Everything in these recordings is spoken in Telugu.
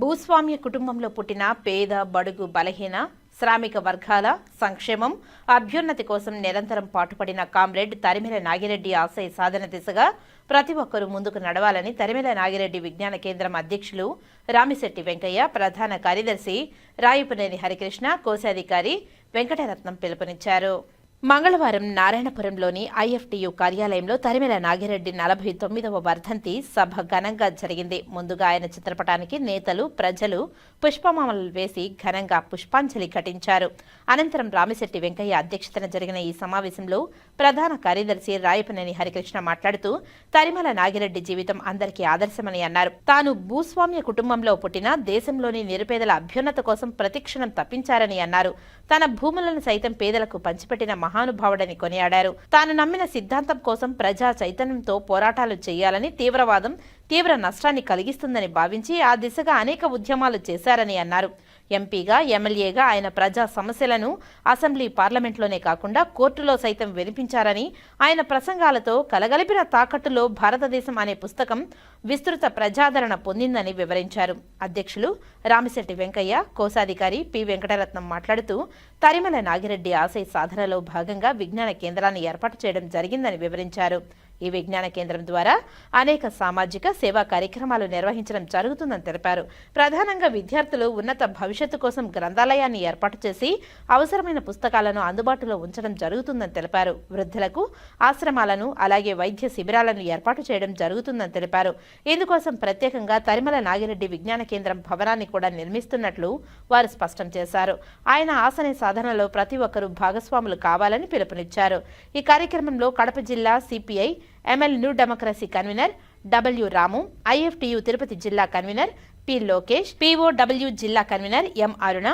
భూస్వామ్య కుటుంబంలో పుట్టిన పేద బడుగు బలహీన శ్రామిక వర్గాల సంక్షేమం అభ్యున్నతి కోసం నిరంతరం పాటుపడిన కామ్రేడ్ తరిమిల నాగిరెడ్డి ఆశయ సాధన దిశగా ప్రతి ఒక్కరూ ముందుకు నడవాలని తరిమిల నాగిరెడ్డి విజ్ఞాన కేంద్రం అధ్యక్షులు రామిశెట్టి వెంకయ్య ప్రధాన కార్యదర్శి రాయపునేని హరికృష్ణ కోశాధికారి వెంకటరత్నం పిలుపునిచ్చారు. మంగళవారం నారాయణపురంలోని ఐఎఫ్టియు కార్యాలయంలో తరిమెల నాగిరెడ్డి నలభై తొమ్మిదవ వర్ధంతి సభ ఘనంగా జరిగింది. ముందుగా ఆయన చిత్రపటానికి నేతలు ప్రజలు పుష్పమాలలు వేసి ఘనంగా పుష్పాంజలి ఘటించారు. అనంతరం రామిశెట్టి వెంకయ్య అధ్యక్షతన జరిగిన ఈ సమావేశంలో ప్రధాన కార్యదర్శి రాయపనేని హరికృష్ణ మాట్లాడుతూ తరిమల నాగిరెడ్డి జీవితం అందరికీ ఆదర్శమని అన్నారు. తాను భూస్వామ్య కుటుంబంలో పుట్టిన దేశంలోని నిరుపేదల అభ్యున్నత కోసం ప్రతిక్షణం తప్పించారని అన్నారు. తన భూములను సైతం పేదలకు పంచిపెట్టిన మహానుభావుడని కొనియాడారు. తాను నమ్మిన సిద్ధాంతం కోసం ప్రజా చైతన్యంతో పోరాటాలు చేయాలని తీవ్రవాదం తీవ్ర నష్టాన్ని కలిగిస్తుందని భావించి ఆ దిశగా అనేక ఉద్యమాలు చేశారని అన్నారు. ఎంపీగా ఎమ్మెల్యేగా ఆయన ప్రజా సమస్యలను అసెంబ్లీ పార్లమెంట్లోనే కాకుండా కోర్టులో సైతం వినిపించారని ఆయన ప్రసంగాలతో కలగలిపిన తాకట్టులో భారతదేశం అనే పుస్తకం విస్తృత ప్రజాదరణ పొందిందని వివరించారు. అధ్యక్షులు రామిశెట్టి వెంకయ్య కోశాధికారి పి. వెంకటరత్నం మాట్లాడుతూ తరిమల నాగిరెడ్డి ఆశయ సాధనలో భాగంగా విజ్ఞాన కేంద్రాన్ని ఏర్పాటు చేయడం జరిగిందని వివరించారు. ఈ విజ్ఞాన కేంద్రం ద్వారా అనేక సామాజిక సేవా కార్యక్రమాలు నిర్వహించడం జరుగుతుందని తెలిపారు. ప్రధానంగా విద్యార్థులు ఉన్నత భవిష్యత్తు కోసం గ్రంథాలయాన్ని ఏర్పాటు చేసి అవసరమైన పుస్తకాలను అందుబాటులో ఉంచడం జరుగుతుందని తెలిపారు. వృద్ధులకు ఆశ్రమాలను అలాగే వైద్య శిబిరాలను ఏర్పాటు చేయడం జరుగుతుందని తెలిపారు. ఇందుకోసం ప్రత్యేకంగా తరిమల నాగిరెడ్డి విజ్ఞాన కేంద్రం భవనాన్ని కూడా నిర్మిస్తున్నట్లు వారు స్పష్టం చేశారు. ఆయన ఆసన సాధనలో ప్రతి ఒక్కరూ భాగస్వాములు కావాలని పిలుపునిచ్చారు. ఈ కార్యక్రమంలో కడప జిల్లా CPI ML new democracy convener W Ramu IFTU Tirupati జిల్లా కన్వీనర్ పి లోకేష్ పిఓడబ్ల్యూ జిల్లా కన్వీనర్ ఎం అరుణ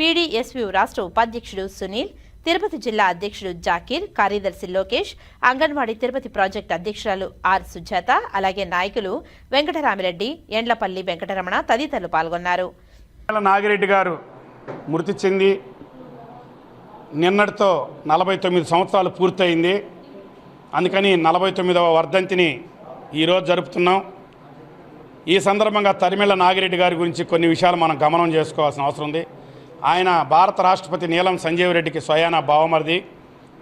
పీడీఎస్యు రాష్ట్ర ఉపాధ్యక్షుడు సునీల్ తిరుపతి జిల్లా అధ్యక్షుడు జాకీర్ కార్యదర్శి లోకేష్ అంగన్వాడీ తిరుపతి ప్రాజెక్టు అధ్యక్షురాలు ఆర్ సుజాత అలాగే నాయకులు వెంకటరామిరెడ్డి ఎండ్లపల్లి వెంకటరమణ తదితరులు పాల్గొన్నారు. నాగిరెడ్డి గారు మృతి చెంది నిన్నటితో నలభై తొమ్మిది సంవత్సరాలు పూర్తయింది. అందుకని నలభై తొమ్మిదవ వర్ధంతిని ఈరోజు జరుపుతున్నాం. ఈ సందర్భంగా తరిమెల నాగిరెడ్డి గారి గురించి కొన్ని విషయాలు మనం గమనం చేసుకోవాల్సిన అవసరం ఉంది. ఆయన భారత రాష్ట్రపతి నీలం సంజీవ్ రెడ్డికి స్వయాన బావమరిది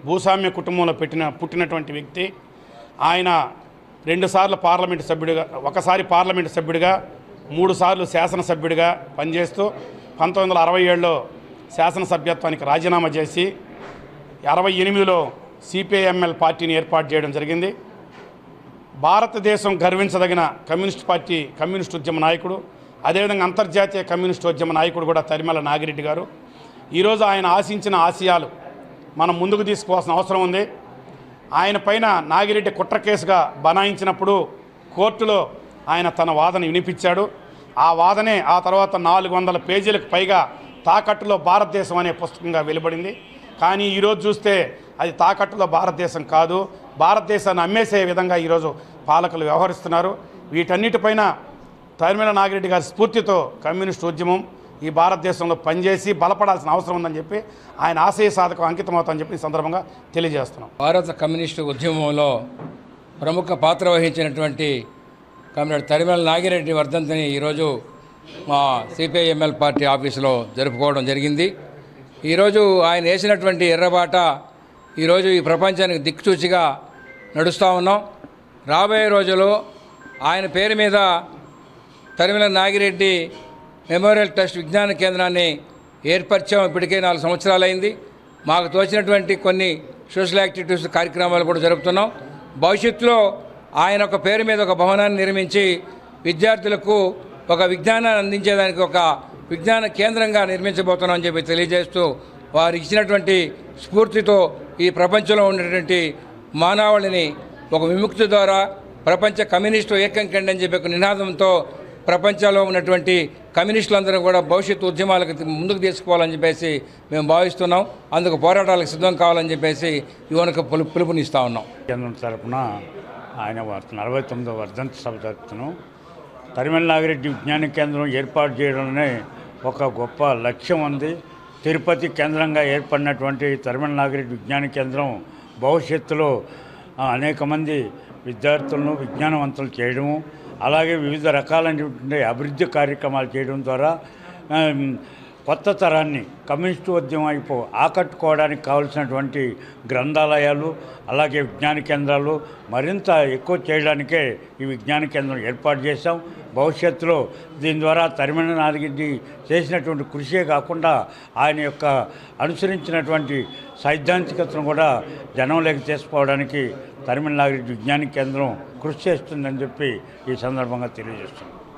భూస్వామ్య కుటుంబంలో పెట్టిన పుట్టినటువంటి వ్యక్తి. ఆయన రెండుసార్లు పార్లమెంటు సభ్యుడిగా ఒకసారి పార్లమెంటు సభ్యుడిగా మూడుసార్లు శాసనసభ్యుడిగా పనిచేస్తూ పంతొమ్మిది వందల అరవై ఏడులో శాసనసభ్యత్వానికి రాజీనామా చేసి అరవై ఎనిమిదిలో సిపిఐఎంఎల్ పార్టీని ఏర్పాటు చేయడం జరిగింది. భారతదేశం గర్వించదగిన కమ్యూనిస్ట్ పార్టీ కమ్యూనిస్ట్ ఉద్యమ నాయకుడు అదేవిధంగా అంతర్జాతీయ కమ్యూనిస్ట్ ఉద్యమ నాయకుడు కూడా తరిమల నాగిరెడ్డి గారు. ఈరోజు ఆయన ఆశించిన ఆశయాలు మనం ముందుకు తీసుకోవాల్సిన అవసరం ఉంది. ఆయన పైన నాగిరెడ్డి కుట్ర కేసుగా బనాయించినప్పుడు కోర్టులో ఆయన తన వాదన వినిపించాడు. ఆ వాదనే ఆ తర్వాత నాలుగు వందల పేజీలకు పైగా తాకట్టులో భారతదేశం అనే పుస్తకంగా వెలువడింది. కానీ ఈరోజు చూస్తే అది తాకట్టులో భారతదేశం కాదు. భారతదేశాన్ని అమ్మేసే విధంగా ఈరోజు పాలకులు వ్యవహరిస్తున్నారు. వీటన్నిటిపైన తరిమిల నాగిరెడ్డి గారి స్ఫూర్తితో కమ్యూనిస్ట్ ఉద్యమం ఈ భారతదేశంలో పనిచేసి బలపడాల్సిన అవసరం ఉందని చెప్పి ఆయన ఆశయ సాధకం అంకితమవుతామని చెప్పి ఈ సందర్భంగా తెలియజేస్తున్నాం. భారత కమ్యూనిస్టు ఉద్యమంలో ప్రముఖ పాత్ర వహించినటువంటి కమ్రేడ్ తరిమల నాగిరెడ్డి వర్ధంతిని ఈరోజు మా సిపిఐఎంఎల్ పార్టీ ఆఫీసులో జరుపుకోవడం జరిగింది. ఈరోజు ఆయన వేసినటువంటి ఎర్రబాట ఈరోజు ఈ ప్రపంచానికి దిక్కుచూచిగా నడుస్తూ ఉన్నాం. రాబోయే రోజుల్లో ఆయన పేరు మీద తరిమిల నాగిరెడ్డి మెమోరియల్ ట్రస్ట్ విజ్ఞాన కేంద్రాన్ని ఏర్పరిచాం. ఇప్పటికే నాలుగు సంవత్సరాలైంది. మాకు తోచినటువంటి కొన్ని సోషల్ యాక్టివిటీస్ కార్యక్రమాలు కూడా జరుపుతున్నాం. భవిష్యత్తులో ఆయన ఒక పేరు మీద ఒక భవనాన్ని నిర్మించి విద్యార్థులకు ఒక విజ్ఞానాన్ని అందించేదానికి ఒక విజ్ఞాన కేంద్రంగా నిర్మించబోతున్నాం అని చెప్పి తెలియజేస్తూ వారు ఇచ్చినటువంటి స్ఫూర్తితో ఈ ప్రపంచంలో ఉన్నటువంటి మానవాళిని ఒక విముక్తి ద్వారా ప్రపంచ కమ్యూనిస్టు ఏకం కండి అని చెప్పి ఒక నినాదంతో ప్రపంచంలో ఉన్నటువంటి కమ్యూనిస్టులందరూ కూడా భవిష్యత్తు ఉద్యమాలకు ముందుకు తీసుకోవాలని చెప్పేసి మేము భావిస్తున్నాం. అందుకు పోరాటాలకు సిద్ధం కావాలని చెప్పేసి యువనకు పిలు పిలుపునిస్తూ ఉన్నాం. కేంద్రం తరఫున ఆయన నలభై తొమ్మిదో వర్ధంతి సభ జరుపుతున్నాం తరిమల నాగిరెడ్డి విజ్ఞాన కేంద్రం ఏర్పాటు చేయడంలోనే ఒక గొప్ప లక్ష్యం ఉంది. తిరుపతి కేంద్రంగా ఏర్పడినటువంటి తరిమల నాగిరెడ్డి విజ్ఞాన కేంద్రం భవిష్యత్తులో అనేక మంది విద్యార్థులను విజ్ఞానవంతులు చేయడము అలాగే వివిధ రకాలైనటువంటి అభివృద్ధి కార్యక్రమాలు చేయడం ద్వారా కొత్త తరాన్ని కమ్యూనిస్టు ఉద్యమం వైపు ఆకట్టుకోవడానికి కావలసినటువంటి గ్రంథాలయాలు అలాగే విజ్ఞాన కేంద్రాలు మరింత ఎక్కువ చేయడానికే ఈ విజ్ఞాన కేంద్రం ఏర్పాటు చేశాం. భవిష్యత్తులో దీని ద్వారా తరిమిన నాగిరెడ్డి చేసినటువంటి కృషే కాకుండా ఆయన యొక్క అనుసరించినటువంటి సైద్ధాంతికతను కూడా జనంలోకి తీసుకోవడానికి తరిమిన నాగిరెడ్డి విజ్ఞాన కేంద్రం కృషి చేస్తుందని చెప్పి ఈ సందర్భంగా తెలియజేస్తున్నాం.